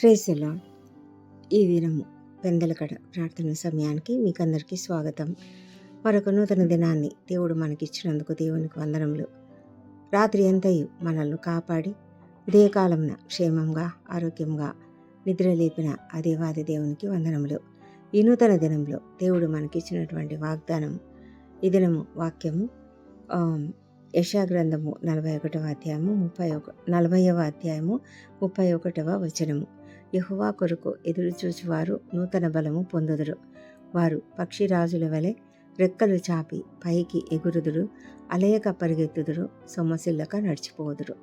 ప్రేసలో ఈ దినము పెందలకడ ప్రార్థన సమయానికి మీకు అందరికీ స్వాగతం. మరొక నూతన దినాన్ని దేవుడు మనకిచ్చినందుకు దేవునికి వందనములు. రాత్రి అంతయు మనల్ని కాపాడి ఉదయకాలంన క్షేమంగా ఆరోగ్యంగా నిద్ర లేపిన ఆ దేవాది దేవునికి వందనములు. ఈ నూతన దినంలో దేవుడు మనకిచ్చినటువంటి వాగ్దానం ఈ దినము వాక్యము యశాగ్రంథము గ్రంథము నలభై ఒకటవ అధ్యాయము ముప్పై ఒక నలభైవ అధ్యాయము ముప్పై ఒకటవ వచనము. యహువా కొరకు ఎదురుచూచువారు నూతన బలము పొందుదురు. వారు పక్షిరాజుల వలె రెక్కలు చాపి పైకి ఎగురుదురు అలయక పరిగెత్తుదురు సొమ్మసిల్లక నడిచిపోదురు.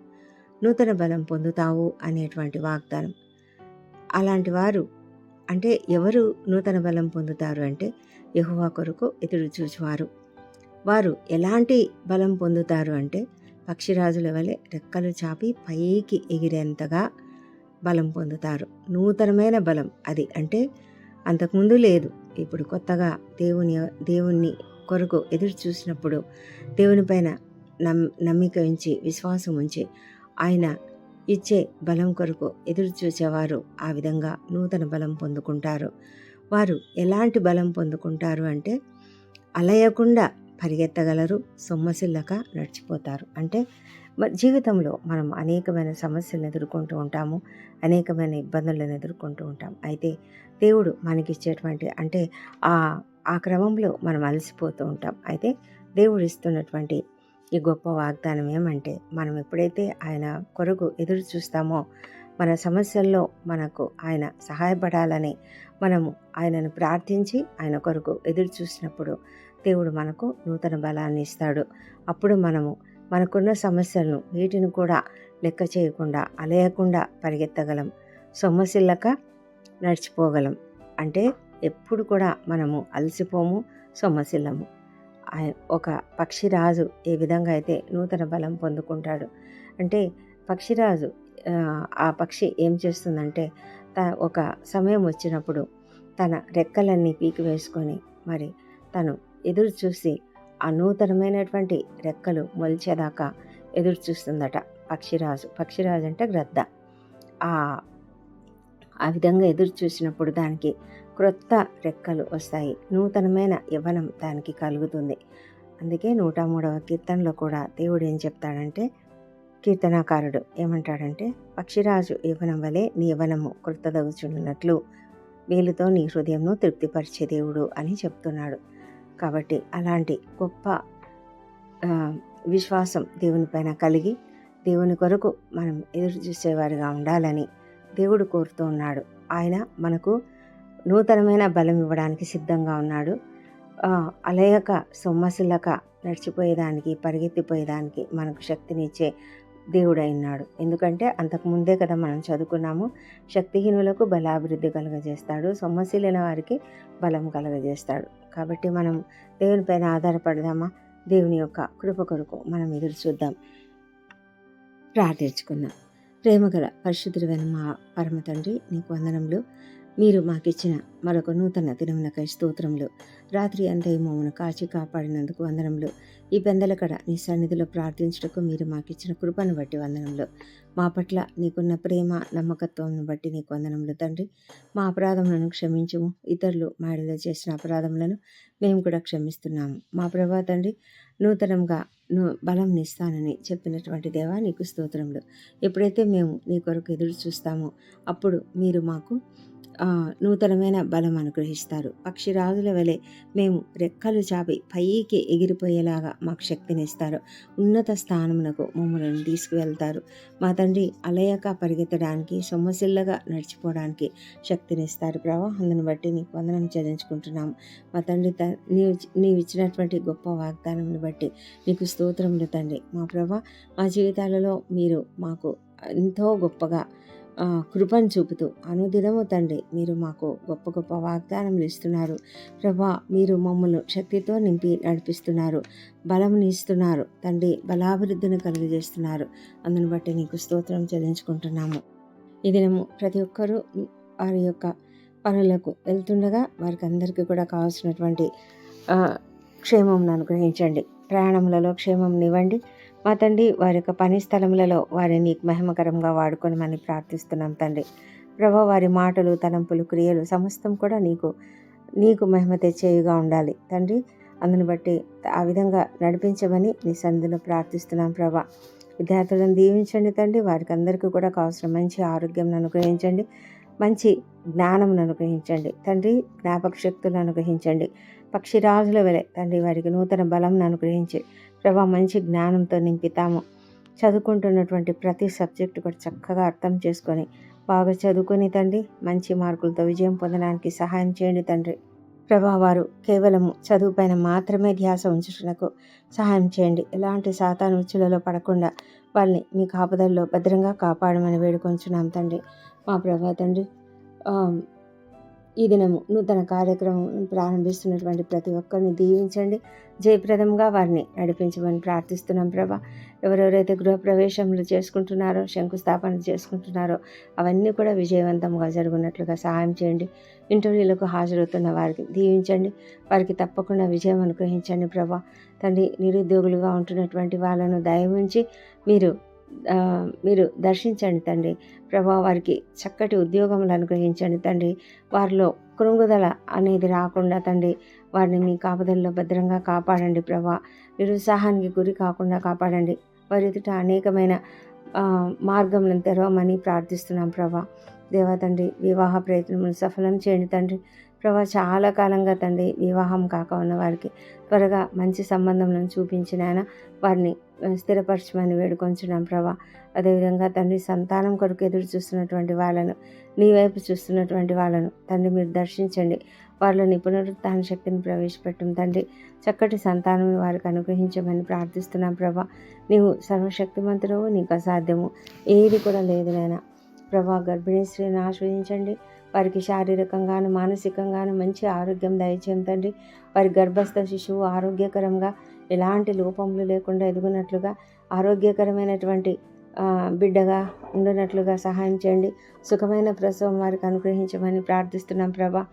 నూతన బలం పొందుతావు అనేటువంటి వాగ్దానం. అలాంటి వారు అంటే ఎవరు నూతన బలం పొందుతారు అంటే యహువా కొరకు ఎదురు చూచువారు వారు ఎలాంటి బలం పొందుతారు అంటే పక్షిరాజుల వలె రెక్కలు చాపి పైకి ఎగిరేంతగా బలం పొందుతారు. నూతనమైన బలం అది. అంటే అంతకుముందు లేదు. ఇప్పుడు కొత్తగా దేవుని దేవుణ్ణి కొరకు ఎదురు చూసినప్పుడు దేవునిపైన నమ్ నమ్మిక ఉంచి విశ్వాసం ఉంచి ఆయన ఇచ్చే బలం కొరకు ఎదురు చూసేవారు ఆ విధంగా నూతన బలం పొందుకుంటారు. వారు ఎలాంటి బలం పొందుకుంటారు అంటే అలయకుండా పరిగెత్తగలరు సొమ్మసిల్లక నడిచిపోతారు. అంటే జీవితంలో మనం అనేకమైన సమస్యలను ఎదుర్కొంటూ ఉంటాము అనేకమైన ఇబ్బందులను ఎదుర్కొంటూ ఉంటాం. అయితే దేవుడు మనకిచ్చేటువంటి అంటే ఆ ఆ క్రమంలో మనం అలసిపోతూ ఉంటాం. అయితే దేవుడు ఇస్తున్నటువంటి ఈ గొప్ప వాగ్దానం ఏమంటే మనం ఎప్పుడైతే ఆయన కొరకు ఎదురు చూస్తామో మన సమస్యల్లో మనకు ఆయన సహాయపడాలని మనము ఆయనను ప్రార్థించి ఆయన కొరకు ఎదురు చూసినప్పుడు దేవుడు మనకు నూతన బలాన్ని ఇస్తాడు. అప్పుడు మనము మనకున్న సమస్యలను వీటిని కూడా లెక్క చేయకుండా అలేయకుండా పరిగెత్తగలం. సొమ్మసిల్లక నడిచిపోగలం. అంటే ఎప్పుడు కూడా మనము అలసిపోము సొమ్మసిల్లము. ఒక పక్షిరాజు ఏ విధంగా అయితే నూతన బలం పొందుకుంటాడు. అంటే పక్షిరాజు ఆ, ఆ పక్షి ఏం చేస్తుందంటే త ఒక సమయం వచ్చినప్పుడు తన రెక్కలన్నీ పీకి వేసుకొని మరి తను ఎదురు చూసి ఆ నూతనమైనటువంటి రెక్కలు మొలిచేదాకా ఎదురు చూస్తుందట పక్షిరాజు. పక్షిరాజు అంటే గ్రద్ద. ఆ ఆ విధంగా ఎదురు చూసినప్పుడు దానికి క్రొత్త రెక్కలు వస్తాయి. నూతనమైన యవ్వనం దానికి కలుగుతుంది. అందుకే నూట మూడవ కీర్తనలో కూడా దేవుడు ఏం చెప్తాడంటే కీర్తనాకారుడు ఏమంటాడంటే పక్షిరాజు యవ్వనం వలె నీ యవ్వనము కృతదగుచున్నట్లు వీలుతో నీ హృదయంను తృప్తిపరిచే దేవుడు అని చెప్తున్నాడు. కాబట్టి అలాంటి గొప్ప విశ్వాసం దేవుని పైన కలిగి దేవుని కొరకు మనం ఎదురు చూసేవారిగా ఉండాలని దేవుడు కోరుతూ ఉన్నాడు. ఆయన మనకు నూతనమైన బలం ఇవ్వడానికి సిద్ధంగా ఉన్నాడు. అలయక సొమ్మసిల్లక నడిచిపోయేదానికి పరిగెత్తిపోయేదానికి మనకు శక్తినిచ్చే దేవుడైనాడు. ఎందుకంటే అంతకు ముందే కదా మనం చదువుకున్నాము. శక్తిహీనులకు బలాభివృద్ధి కలుగజేస్తాడు. సొమ్మసిల్లిన వారికి బలం కలుగజేస్తాడు. కాబట్టి మనం దేవునిపైన ఆధారపడదామా? దేవుని యొక్క కృప కొరకు మనం ఎదురు చూద్దాం. ప్రార్థించుకుందాం. ప్రేమగల పరిశుద్ధుడైన మా పరమ తండ్రి నీకు వందనములు. మీరు మాకిచ్చిన మరొక నూతన దినమునకై స్తోత్రములు. రాత్రి అంతయు మమ్మను కాచి కాపాడినందుకు వందనములు. ఈ పెందలకడ నీ సన్నిధిలో ప్రార్థించుటకు మీరు మాకిచ్చిన కృపను బట్టి వందనములు. మా పట్ల నీకున్న ప్రేమ నమ్మకత్వంను బట్టి నీకు వందనములు. తండ్రి మా అపరాధములను క్షమించుము. ఇతరులు మాడిలో చేసిన అపరాధములను మేము కూడా క్షమిస్తున్నాము. మా ప్రభా తండ్రి నూతనంగా బలం ఇస్తానని చెప్పినటువంటి దేవా నీకు స్తోత్రములు. ఎప్పుడైతే మేము నీ కొరకు ఎదురు చూస్తామో అప్పుడు మీరు మాకు నూతనమైన బలం అనుగ్రహిస్తారు. పక్షిరాజుల వలె మేము రెక్కలు చాపి పైకి ఎగిరిపోయేలాగా మాకు శక్తినిస్తారు. ఉన్నత స్థానమునకు మమ్మల్ని తీసుకువెళ్తారు. మా తండ్రి అలయక పరిగెత్తడానికి సొమ్మసిల్లగా నడిచిపోవడానికి శక్తినిస్తారు. ప్రభా అందుని బట్టి నీకు వందనం చెల్లించుకుంటున్నాము. మా తండ్రి త నీవు నీవు ఇచ్చినటువంటి గొప్ప వాగ్దానంను బట్టి నీకు స్తోత్రములు తండ్రి. మా ప్రభా మా జీవితాలలో మీరు మాకు ఎంతో గొప్పగా కృపను చూపుతూ అనుదినము తండ్రి మీరు మాకు గొప్ప గొప్ప వాగ్దానములు ఇస్తున్నారు. ప్రభా మీరు మమ్మల్ని శక్తితో నింపి నడిపిస్తున్నారు బలముని ఇస్తున్నారు. తండ్రి బలాభివృద్ధిని కలుగజేస్తున్నారు. అందుని బట్టి నీకు స్తోత్రం చెల్లించుకుంటున్నాము. ఈ దినము ప్రతి ఒక్కరూ వారి యొక్క పనులకు వెళ్తుండగా వారికి అందరికీ కూడా కావాల్సినటువంటి క్షేమంను అనుగ్రహించండి. ప్రయాణములలో క్షేమం ఇవ్వండి. మా తండ్రి వారి యొక్క పని స్థలములలో వారిని మహిమకరంగా మహిమకరంగా వాడుకొనమని ప్రార్థిస్తున్నాం తండ్రి. ప్రభా వారి మాటలు తలంపులు క్రియలు సమస్తం కూడా నీకు నీకు మహిమ తెచ్చేయుగా ఉండాలి తండ్రి. అందుని బట్టి ఆ విధంగా నడిపించమని నీ సంధిలో ప్రార్థిస్తున్నాం ప్రభా. విద్యార్థులను దీవించండి తండ్రి. వారికి అందరికీ కూడా కావాల్సిన మంచి ఆరోగ్యం అనుగ్రహించండి. మంచి జ్ఞానం అనుగ్రహించండి తండ్రి. జ్ఞాపక శక్తులను అనుగ్రహించండి. పక్షిరాజుల వలె తండ్రి వారికి నూతన బలం అనుగ్రహించి ప్రభా మంచి జ్ఞానంతో నింపితాము. చదువుకుంటున్నటువంటి ప్రతి సబ్జెక్టు కూడా చక్కగా అర్థం చేసుకొని బాగా చదువుకొని తండ్రి మంచి మార్కులతో విజయం పొందడానికి సహాయం చేయండి తండ్రి. ప్రభా వారు కేవలం చదువుపైన మాత్రమే ధ్యాస ఉంచుటకు సహాయం చేయండి. ఎలాంటి సాతాను ఉచ్చులలో పడకుండా వాళ్ళని మీ కాపుదల్లో భద్రంగా కాపాడమని వేడుకొంచున్నాం తండ్రి. మా ప్రభా తండ్రి ఈ దినము నూతన కార్యక్రమం ప్రారంభిస్తున్నటువంటి ప్రతి ఒక్కరిని దీవించండి. జయప్రదంగా వారిని నడిపించమని ప్రార్థిస్తున్నాం ప్రభా. ఎవరెవరైతే గృహప్రవేశములు చేసుకుంటున్నారో శంకుస్థాపన చేసుకుంటున్నారో అవన్నీ కూడా విజయవంతంగా జరుగునట్లుగా సహాయం చేయండి. ఇంటర్వ్యూలకు హాజరవుతున్న వారికి దీవించండి. వారికి తప్పకుండా విజయం అనుగ్రహించండి ప్రభా. తండ్రి నిరుద్యోగులుగా ఉంటున్నటువంటి వాళ్ళను దయ ఉంచి మీరు మీరు దర్శించండి తండ్రి. ప్రభా వారికి చక్కటి ఉద్యోగములు అనుగ్రహించండి తండ్రి. వారిలో కృంగుదల అనేది రాకుండా తండ్రి వారిని మీ కాపుదల్లో భద్రంగా కాపాడండి ప్రభా. నిరుత్సాహానికి గురి కాకుండా కాపాడండి. వారి ఎదుట అనేకమైన మార్గములను తెరవమని ప్రార్థిస్తున్నాం ప్రభా. దేవా తండ్రి వివాహ ప్రయత్నములు సఫలం చేయండి తండ్రి. ప్రభా చాలా కాలంగా తండ్రి వివాహం కాక ఉన్న వారికి త్వరగా మంచి సంబంధం చూపించిన ఆయన వారిని స్థిరపరచమని వేడుకొంచున్నాం ప్రభా. అదేవిధంగా తండ్రి సంతానం కొరకు ఎదురు చూస్తున్నటువంటి వాళ్ళను నీ వైపు చూస్తున్నటువంటి వాళ్ళను తండ్రి మీరు దర్శించండి. వారిలో నిపుణుత్న శక్తిని ప్రవేశపెట్టం తండ్రి. చక్కటి సంతానం వారికి అనుగ్రహించమని ప్రార్థిస్తున్నాం ప్రభా. నీవు సర్వశక్తిమంతుడు నీకు అసాధ్యము. ఏది కూడా లేదు నాయన. ప్రభా గర్భిణీ స్త్రీని ఆశ్రయించండి. వారికి శారీరకంగాను మానసికంగాను మంచి ఆరోగ్యం దయచేయం తండ్రి. వారి గర్భస్థ శిశువు ఆరోగ్యకరంగా ఎలాంటి లోపములు లేకుండా ఎదుగునట్లుగా ఆరోగ్యకరమైనటువంటి బిడ్డగా ఉండనట్లుగా సహాయం చేయండి. సుఖమైన ప్రసవం వారికి అనుగ్రహించమని ప్రార్థిస్తున్నాం ప్రభా.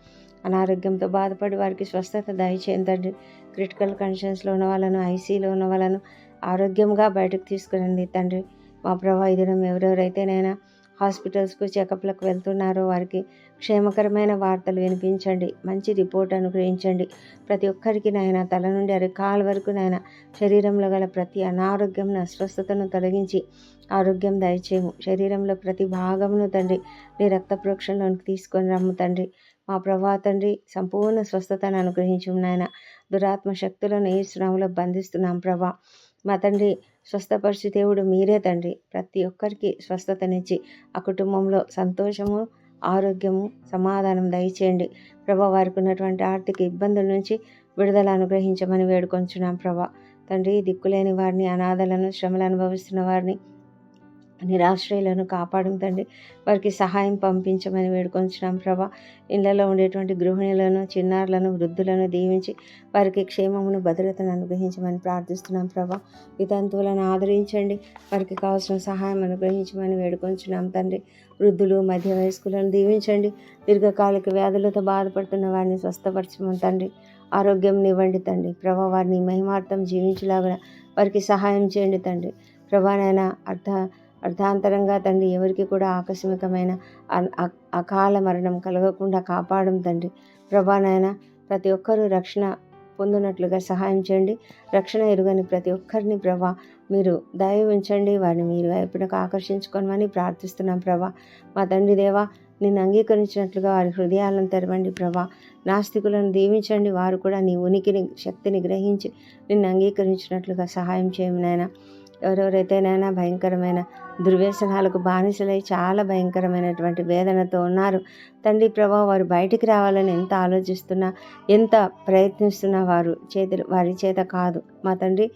అనారోగ్యంతో బాధపడి వారికి స్వస్థత దయచేయండి క్రిటికల్ కండిషన్స్లో ఉన్న వాళ్ళను ఐసీలో ఉన్న వాళ్ళను ఆరోగ్యంగా బయటకు తీసుకురండి తండ్రి. మా ప్రభా ఈ దినం ఎవరెవరైతేనైనా హాస్పిటల్స్కు చెకప్లకు వెళ్తున్నారో వారికి క్షేమకరమైన వార్తలు వినిపించండి. మంచి రిపోర్ట్ అనుగ్రహించండి. ప్రతి ఒక్కరికి నాయన తల నుండి అరికాల వరకు నాయన శరీరంలో గల ప్రతి అనారోగ్యం అస్వస్థతను తొలగించి ఆరోగ్యం దయచేయము. శరీరంలో ప్రతి భాగమును తండ్రి నీ రక్త ప్రోక్షణలోనికి తీసుకొని రమ్ము తండ్రి. మా ప్రభా తండ్రి సంపూర్ణ స్వస్థతను అనుగ్రహించు నాయన. దురాత్మ శక్తులను ఈ శ్రమంలో బంధిస్తున్నాం ప్రభా. మా తండ్రి స్వస్థపరిచి దేవుడు మీరే తండ్రి. ప్రతి ఒక్కరికి స్వస్థతనిచ్చి ఆ కుటుంబంలో సంతోషము ఆరోగ్యము సమాధానం దయచేయండి. ప్రభా వారికి ఉన్నటువంటి ఆర్థిక ఇబ్బందుల నుంచి విడుదల అనుగ్రహించమని వేడుకొంచున్నాం ప్రభా. తండ్రి దిక్కులేని వారిని అనాథలను శ్రమలు అనుభవిస్తున్న వారిని నిరాశ్రయులను కాపాడం తండ్రి. వారికి సహాయం పంపించమని వేడుకొంచున్నాం ప్రభా. ఇళ్ళలో ఉండేటువంటి గృహిణులను చిన్నారులను వృద్ధులను దీవించి వారికి క్షేమమును భద్రతను అనుగ్రహించమని ప్రార్థిస్తున్నాం ప్రభా. వితంతువులను ఆదరించండి. వారికి కావాల్సిన సహాయం అనుగ్రహించమని వేడుకొంచున్నాం తండ్రి. వృద్ధులు మధ్య వయస్కులను దీవించండి. దీర్ఘకాలిక వ్యాధులతో బాధపడుతున్న వారిని స్వస్థపరచమని తండ్రి. ఆరోగ్యం ఇవ్వండి తండ్రి. ప్రభా వారిని మహిమార్థం జీవించలాగా వారికి సహాయం చేయండి తండ్రి. ప్రభానైనా అర్థ అర్థాంతరంగా తండ్రి ఎవరికి కూడా ఆకస్మికమైన అకాల మరణం కలగకుండా కాపాడం తండ్రి. ప్రభా నాయన ప్రతి ఒక్కరూ రక్షణ పొందినట్లుగా సహాయం చేయండి. రక్షణ ఎరుగని ప్రతి ఒక్కరిని ప్రభా మీరు దయ ఉంచండి. వారిని మీరు వైపునకు ఆకర్షించుకోమని ప్రార్థిస్తున్నాం ప్రభా. మా తండ్రి దేవా నిన్ను అంగీకరించినట్లుగా వారి హృదయాలను తెరవండి ప్రభా. నాస్తికులను దీవించండి. వారు కూడా నీ ఉనికిని శక్తిని గ్రహించి నిన్ను అంగీకరించినట్లుగా సహాయం చేయమనైనా ఎవరెవరైతేనైనా భయంకరమైన దుర్వ్యసనాలకు బానిసలై చాలా భయంకరమైనటువంటి వేదనతో ఉన్నారు. తండ్రి ప్రభా వారు బయటికి రావాలని ఎంత ఆలోచిస్తున్నా ఎంత ప్రయత్నిస్తున్నా వారు చేతులు వారి చేత కాదు. మా తండ్రి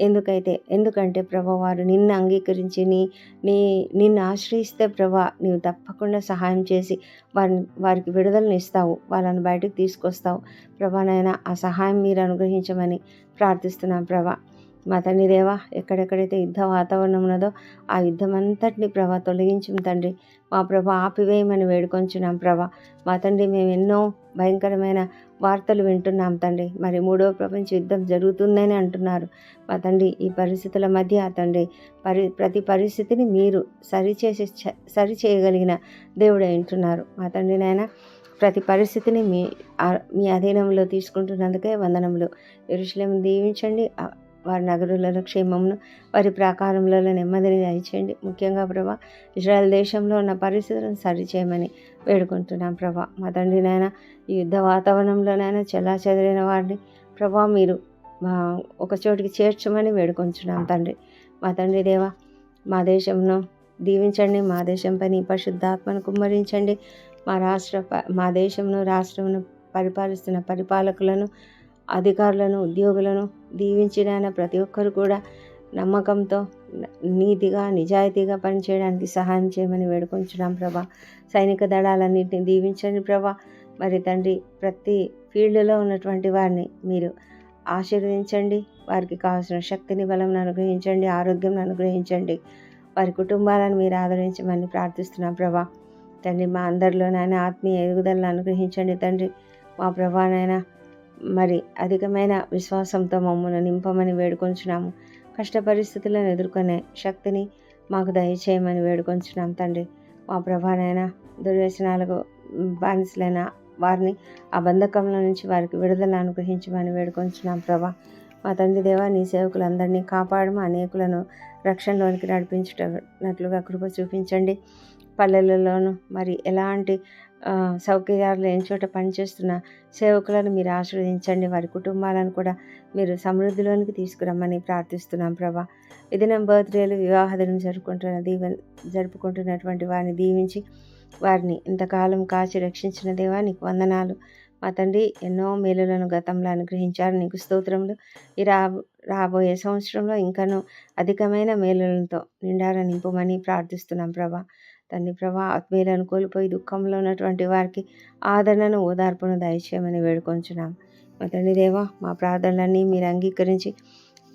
ఎందుకైతే ఎందుకంటే ప్రభా వారు నిన్ను అంగీకరించి నీ నీ నిన్ను ఆశ్రయిస్తే ప్రభా నీవు తప్పకుండా సహాయం చేసి వారిని వారికి విడుదలను ఇస్తావు. వాళ్ళని బయటకు తీసుకొస్తావు. ప్రభానైనా ఆ సహాయం మీరు అనుగ్రహించమని ప్రార్థిస్తున్నాం ప్రభా. మా తండ్రి దేవా ఎక్కడెక్కడైతే యుద్ధ వాతావరణం ఉన్నదో ఆ యుద్ధం అంతటిని ప్రభా తొలగించు తండ్రి. మా ప్రభ ఆపివేయమని వేడుకొంచున్నాం ప్రభా. మా తండ్రి మేము ఎన్నో భయంకరమైన వార్తలు వింటున్నాం తండ్రి. మరి మూడవ ప్రపంచ యుద్ధం జరుగుతుందని అంటున్నారు. మా తండ్రి ఈ పరిస్థితుల మధ్య తండ్రి పరి ప్రతి పరిస్థితిని మీరు సరిచేసి సరి చేయగలిగిన దేవుడు వింటున్నారు మా తండ్రి నాయన ప్రతి పరిస్థితిని మీ మీ అధీనంలో తీసుకుంటున్నందుకే వందనములు. ఎరుశలేం దీవించండి. వారి నగరులలో క్షేమమును వారి ప్రాకారములలో నెమ్మదిని దయచేయండి. ముఖ్యంగా ప్రభా ఇజ్రాయెల్ దేశంలో ఉన్న పరిస్థితులను సరిచేయమని వేడుకుంటున్నాం ప్రభా. మా తండ్రి నాయన ఈ యుద్ధ వాతావరణంలోనైనా చెల్లా చెదిరిన వారిని ప్రభా మీరు ఒక చోటికి చేర్చమని వేడుకొంచున్నాం తండ్రి. మా తండ్రి దేవా మా దేశంను దీవించండి మా దేశంపై నీ పరిశుద్ధాత్మను కుమ్మరించండి. మా రాష్ట్ర మా దేశంను రాష్ట్రమును పరిపాలిస్తున్న పరిపాలకులను అధికారులను ఉద్యోగులను దీవించిన ప్రతి ఒక్కరు కూడా నమ్మకంతో నీతిగా నిజాయితీగా పనిచేయడానికి సహాయం చేయమని వేడుకొంచున్నాం ప్రభా. సైనిక దళాలన్నింటినీ దీవించండి ప్రభా. మరి తండ్రి ప్రతి ఫీల్డ్లో ఉన్నటువంటి వారిని మీరు ఆశీర్వదించండి. వారికి కావాల్సిన శక్తిని బలం అనుగ్రహించండి ఆరోగ్యం అనుగ్రహించండి. వారి కుటుంబాలను మీరు ఆదరించమని ప్రార్థిస్తున్నాం ప్రభా. తండ్రి మా అందరిలోనైనా ఆత్మీయ ఎదుగుదలను అనుగ్రహించండి తండ్రి. మా ప్రభానైనా మరి అధికమైన విశ్వాసంతో మమ్మల్ని నింపమని వేడుకొంచున్నాము. కష్ట పరిస్థితులను ఎదుర్కొనే శక్తిని మాకు దయచేయమని వేడుకొంచున్నాం తండ్రి. మా ప్రభానైనా దుర్వ్యసనాలకు బానిసలైన వారిని ఆ బంధకంలో నుంచి వారికి విడుదల అనుగ్రహించమని వేడుకొంచున్నాం ప్రభా. మా తండ్రి దేవా నీ సేవకులందరినీ కాపాడము అనేకులను రక్షణలోనికి నడిపించుటట్లుగా కృప చూపించండి. పల్లెలలోనూ మరి ఎలాంటి సౌకర్యాలు లేని చోట పనిచేస్తున్న సేవకులను మీరు ఆశీర్వదించండి. వారి కుటుంబాలను కూడా మీరు సమృద్ధిలోనికి తీసుకురమ్మని ప్రార్థిస్తున్నాం ప్రభా. ఈ బర్త్డేలు వివాహ దినం జరుపుకుంటున్న దీవ జరుపుకుంటున్నటువంటి వారిని దీవించి వారిని ఇంతకాలం కాచి రక్షించిన దేవా నీకు వందనాలు. మా తండ్రి ఎన్నో మేలులను గతంలో అనుగ్రహించారు. నీకు స్తోత్రములు. ఈ రా రాబోయే సంవత్సరంలో ఇంకనూ అధికమైన మేలులతో నిండారా నింపమని ప్రార్థిస్తున్నాం ప్రభా. తండ్రి ప్రభా ఆత్మీయులను కోల్పోయి దుఃఖంలో ఉన్నటువంటి వారికి ఆదరణను ఓదార్పును దయచేయమని వేడుకొంచున్నాం. మా తండ్రి దేవా మా ప్రార్థనలన్నీ మీరు అంగీకరించి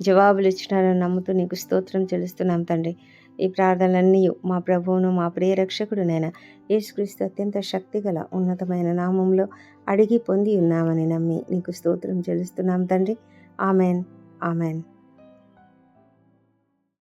జవాబులు ఇచ్చినారని నమ్ముతూ నీకు స్తోత్రం చెల్లిస్తున్నాం తండ్రి. ఈ ప్రార్థనలన్నీ మా ప్రభువును మా ప్రియ రక్షకుడు నేను యేసుక్రీస్తు అత్యంత శక్తిగల ఉన్నతమైన నామంలో అడిగి పొంది ఉన్నామని నమ్మి నీకు స్తోత్రం చెల్లిస్తున్నాం తండ్రి. ఆమెన్. ఆమెన్.